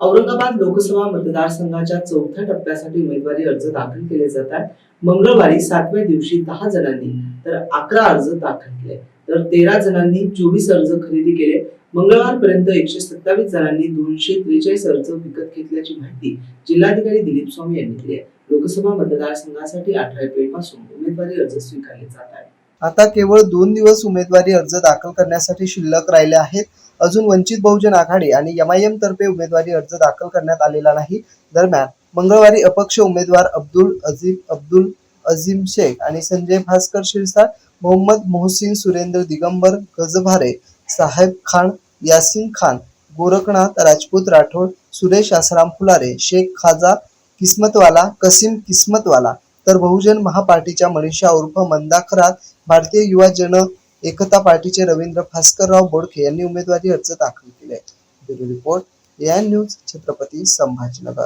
औरंगाबाद लोकसभा मतदारसंघाच्या चौथ्या टप्प्यासाठी उमेदवारी अर्ज दाखल केले जातात. मंगळवारी सातव्या दिवशी दहा जणांनी तर अकरा अर्ज दाखल केले. तर तेरा जणांनी चोवीस अर्ज खरेदी केले. मंगळवारपर्यंत एकशे सत्तावीस जणांनी दोनशे त्रेचाळीस अर्ज विकत घेतल्याची माहिती जिल्हाधिकारी दिलीप स्वामी यांनी दिली आहे. लोकसभा मतदारसंघासाठी अठरा एप्रिलपासून उमेदवारी अर्ज स्वीकारले जात आहेत. आता केवळ दोन दिवस उमेदवारी अर्ज दाखल करण्यासाठी शिल्लक राहिले आहेत. अजून वंचित बहुजन आघाडी आणि एम तर्फे उमेदवारी अर्ज दाखल करण्यात आलेला नाही. दरम्यान मंगळवारी अपक्ष उमेदवार अब्दुल अझीम अब्दुल अझीम शेख आणि संजय भास्कर शिरसाट मोहम्मद मोहसिन सुरेंद्र दिगंबर गजभारे साहेब खान यासिन खान गोरखनाथ राजपूत राठोड सुरेश आसराम फुलारे शेख खाजा किस्मतवाला कसीम किस्मतवाला तर बहुजन महापार्टीच्या मनीषा उर्फ मंदाखरात भारतीय युवा जन एकता पार्टीचे रवींद्र भास्करराव बोडखे यांनी उमेदवारी अर्ज दाखल केले bureau report N news Chhatrapati Sambhajinagar.